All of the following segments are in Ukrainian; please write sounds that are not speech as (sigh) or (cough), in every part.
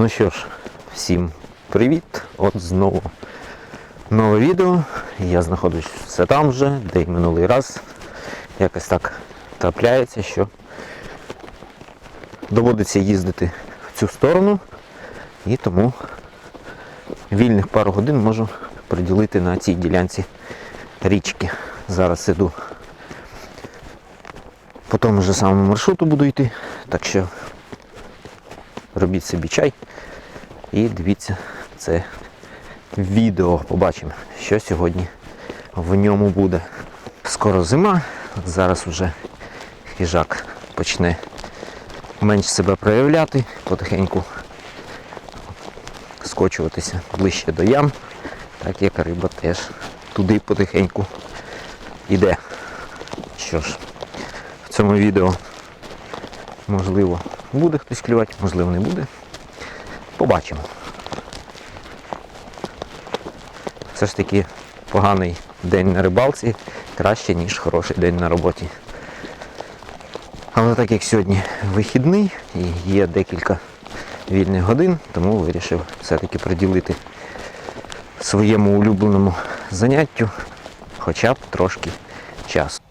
Ну що ж, всім привіт! От знову нове відео. Я знаходжусь все там же, де й минулий раз. Якось так трапляється, що доводиться їздити в цю сторону. І тому вільних пару годин можу приділити на цій ділянці річки. Зараз іду по тому ж самому маршруту буду йти. Так що робіть собі чай і дивіться це відео. Побачимо, що сьогодні в ньому буде. Скоро зима, зараз вже хижак почне менш себе проявляти, потихеньку скочуватися ближче до ям, так як риба теж туди потихеньку йде. Що ж, в цьому відео можливо буде хтось клювати, можливо не буде. Побачимо. Все ж таки поганий день на рибалці краще, ніж хороший день на роботі. Але так як сьогодні вихідний і є декілька вільних годин, тому вирішив все-таки приділити своєму улюбленому заняттю хоча б трошки часу.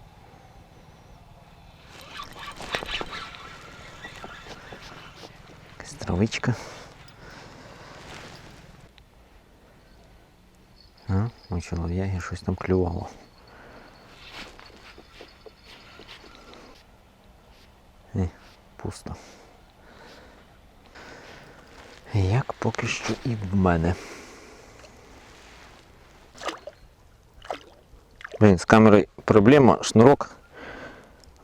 Травичка. А, у чолов'яги щось там клювало. Ні, пусто. Як поки що і в мене. Блін, з камерою проблема, шнурок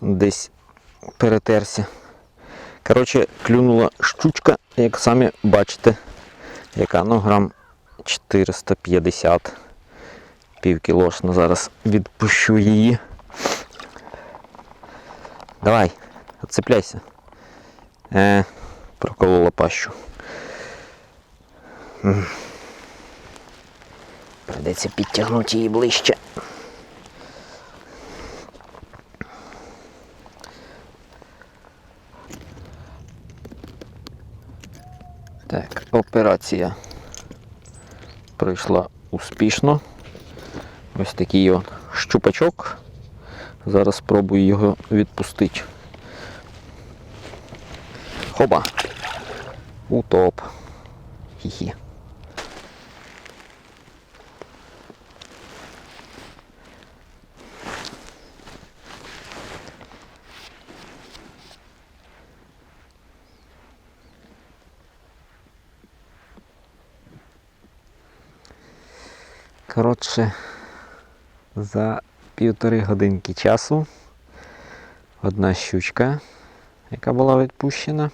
десь перетерся. Коротше, клюнула щучка, як самі бачите, яка ну грам 450 півкілошна. Зараз відпущу її. Давай, відцепляйся. Е, проколола пащу. Придеться підтягнути її ближче. Так, операція пройшла успішно. Ось такий от щупачок. Зараз спробую його відпустити. Хоба. Утоп. Хі-хі. Коротше, за півтори годинки часу одна щучка, яка була відпущена,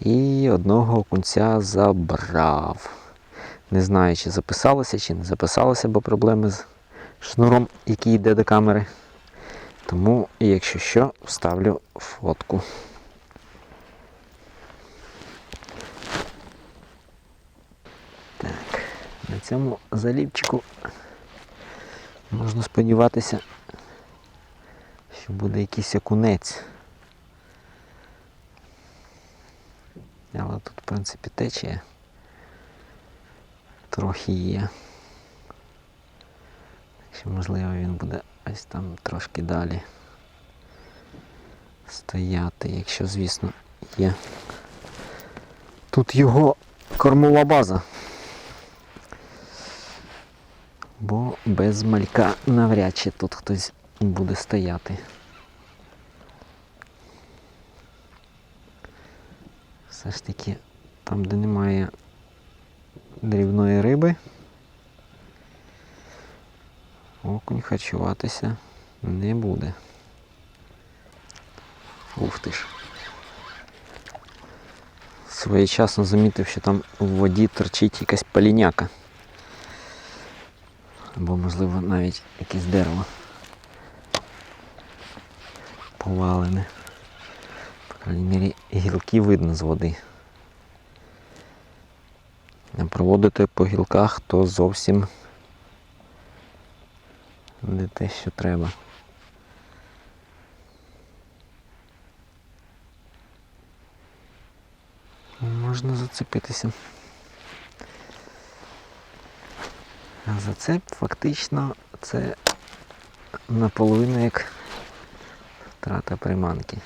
і одного окунця забрав. Не знаю, чи записалося, чи не записалося, бо проблеми з шнуром, який йде до камери. Тому, якщо що, вставлю фотку. Так, на цьому залівчику можна сподіватися, що буде якийсь окунець. Але тут, в принципі, течія трохи є. Що можливо він буде ось там трошки далі стояти, якщо, звісно, є. Тут його кормова база. Бо без малька навряд чи тут хтось буде стояти. Все ж таки, там, де немає дрібної риби, окунь харчуватися не буде. Ух ти ж. Своєчасно замітив, що там у воді торчить якась паліняка. Або, можливо, навіть якесь дерево повалене. По крайній мірі, гілки видно з води. А проводити по гілках то зовсім не те, що треба. Можна зацепитися. А зацеп фактично це наполовину як втрата приманки.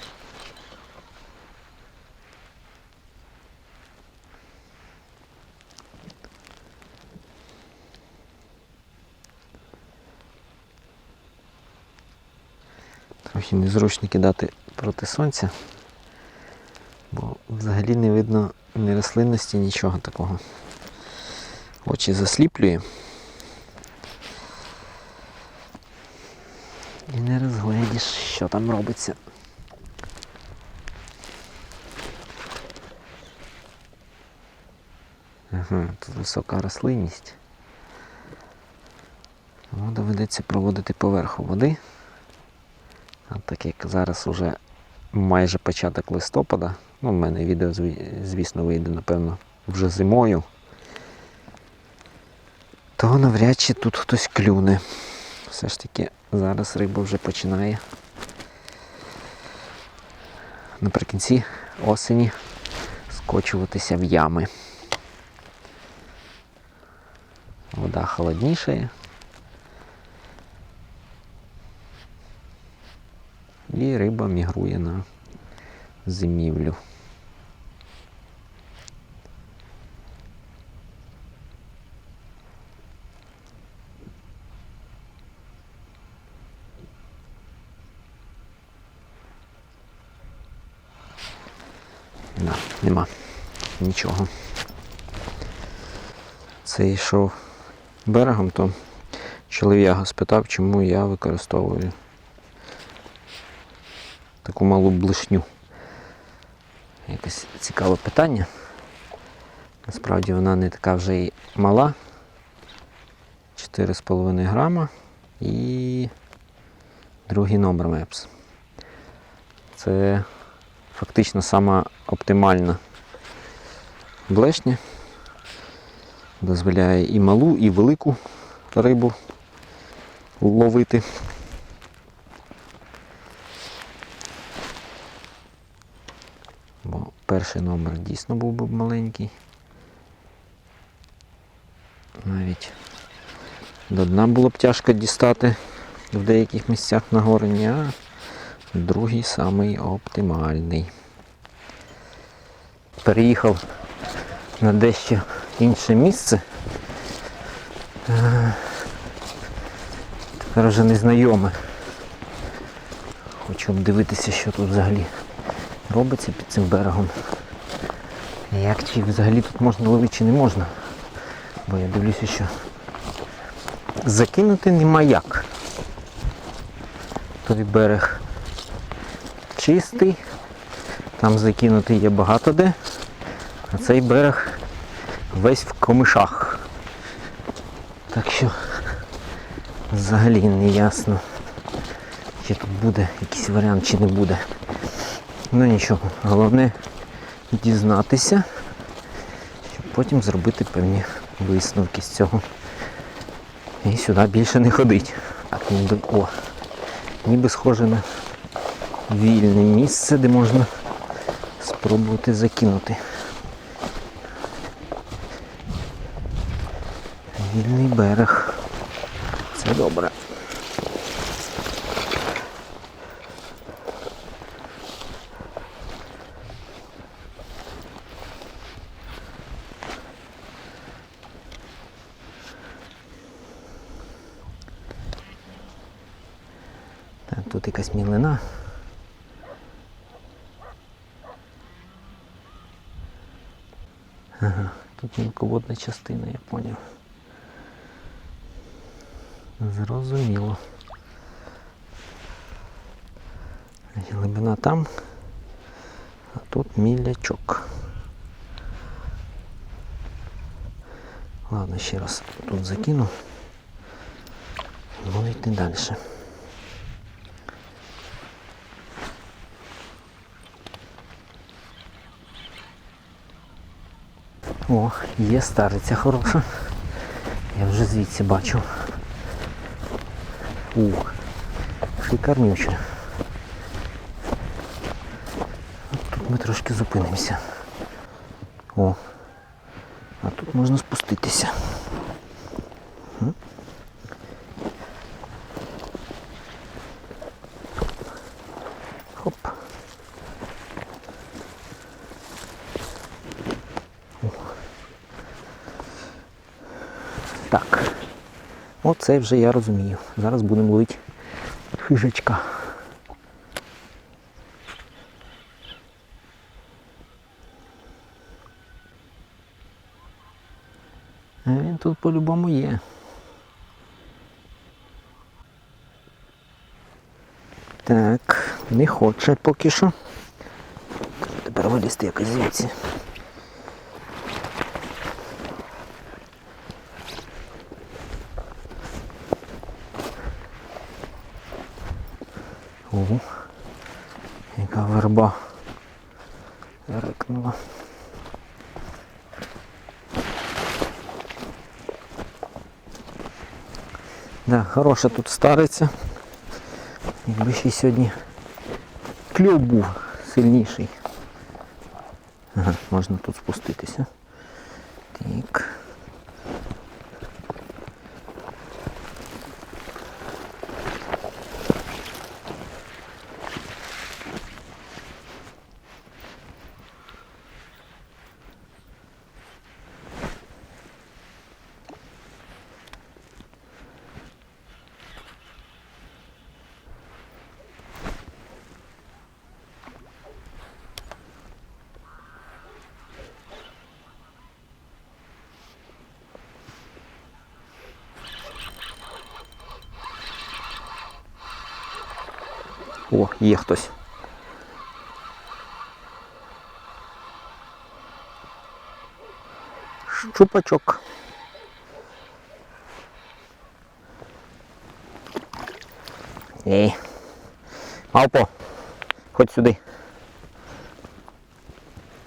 Трохи незручно кидати проти сонця, бо взагалі не видно ні рослинності, нічого такого. Очі засліплює. І не розгледіш, що там робиться. Тут висока рослинність. Тому доведеться проводити поверху води. А так як зараз уже майже початок листопада, ну, в мене відео, звісно, вийде, напевно, вже зимою, то навряд чи тут хтось клюне. Все ж таки зараз риба вже починає наприкінці осені скочуватися в ями. Вода холоднішає. І риба мігрує на зимівлю. Да, нема нічого. Це йшов берегом, то чолов'яга спитав, чому я використовую таку малу блишню. Якесь цікаве питання. Насправді вона не така вже і мала. 4,5 грама і другий номер Мепс. Це фактично сама оптимальна блешня. Дозволяє і малу, і велику рибу ловити. Бо перший номер дійсно був би маленький. Навіть до дна було б тяжко дістати в деяких місцях на горені, а другий самий оптимальний. Переїхав на дещо інше місце. Тепер вже незнайоме. Хочу обдивитися, що тут взагалі робиться під цим берегом. Як чи взагалі тут можна ловити чи не можна. Бо я дивлюся, що закинути нема як. Той берег чистий, там закинути є багато де, а цей берег весь в комишах. Так що взагалі не ясно, чи тут буде якийсь варіант, чи не буде. Ну нічого, головне дізнатися, щоб потім зробити певні висновки з цього. І сюди більше не ходить. Так, ніби, о, ніби схоже на вільне місце, де можна спробувати закинути. Вільний берег. Це добре. Тут якась мілина. Ага, тут мілководна частина, я поняв. Зрозуміло. Глибина там, а тут мілячок. Ладно, ще раз тут закину. Буду йти далі. О, є стариця хороша. Я вже звідси бачу. Ух, шикарнюче. Тут ми трошки зупинимося. О. А тут можна спуститися. Оце вже я розумію. Зараз будемо ловити хижачка. А він тут по-любому є. Так, не хоче поки що. Тепер вилізти якось звідси. Яка рикнула. Да, хороша тут стариця. Якби ще сьогодні кльов був сильніший. Ага, можна тут спуститися. О, є хтось. Щупачок. Ей. Алпо. Ходь сюди.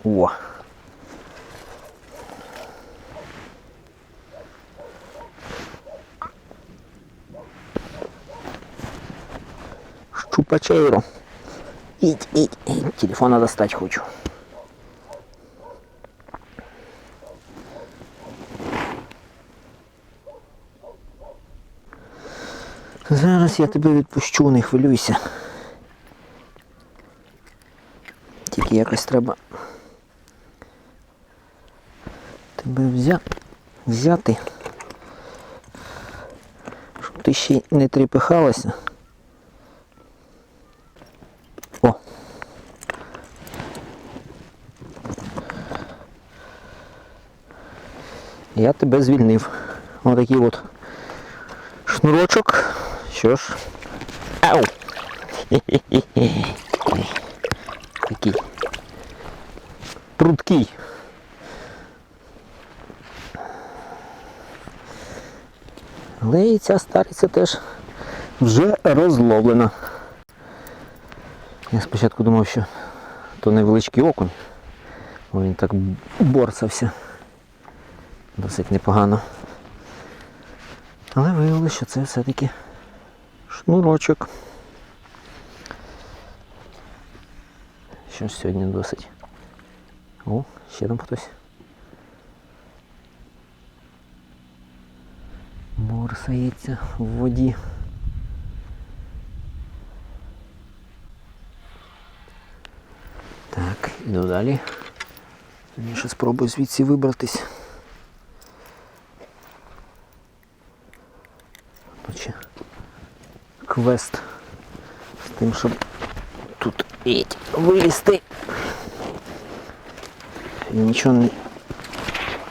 О. Щупачейро. Ить, ить, ить. Телефона достать хочу. Зараз я тебе відпущу, не хвилюйся. Тільки якось треба тебе взя... взяти, щоб ти ще не трепихалася. О. Я тебе звільнив. Отакий от шнурочок. Що ж. Ау! (laughs) Такий. Прудкий. Але і ця стариця теж вже розловлена. Я спочатку думав, що то невеличкий окунь, він так борсався досить непогано. Але виявилося, що це все-таки шнурочок. Що ж сьогодні досить. О, ще там хтось. Борсається в воді. Так, іду далі. Я ще спробую звідси вибратись. Тут ще квест з тим, щоб тут еть, вилізти. І Нічого не,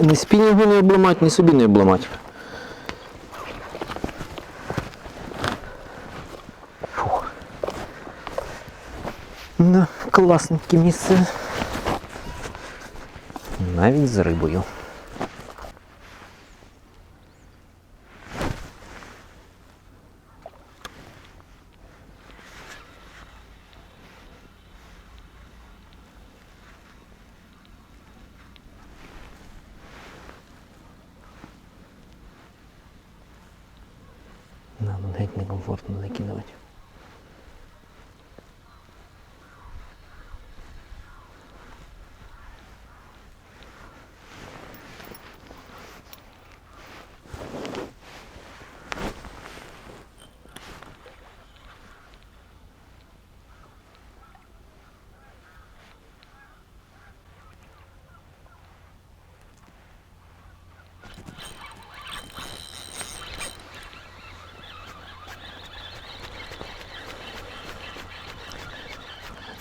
ні спінінгу не обламати, ні собі не обламати. Фух. Да, класненьке місце. Навіть з рибою. Нам геть некомфортно закидувати.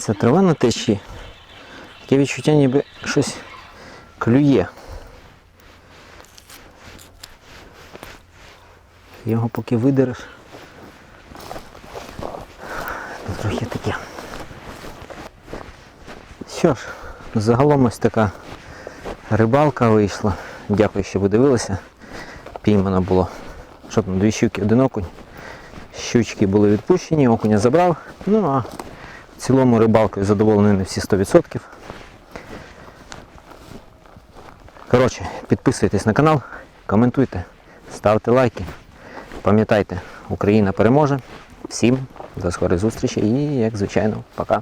Це трава на течії. Таке відчуття, ніби щось клює. Його поки видереш. Трохи таке. Що ж, загалом ось така рибалка вийшла. Дякую, що ви дивилися. Піймано було. Що там, дві щуки, один окунь. Щучки були відпущені, окуня забрав. Ну а цілому рибалкою задоволений на всі 100%. Коротше, підписуйтесь на канал, коментуйте, ставте лайки. Пам'ятайте, Україна переможе. Всім до скорої зустрічі і, як звичайно, пока.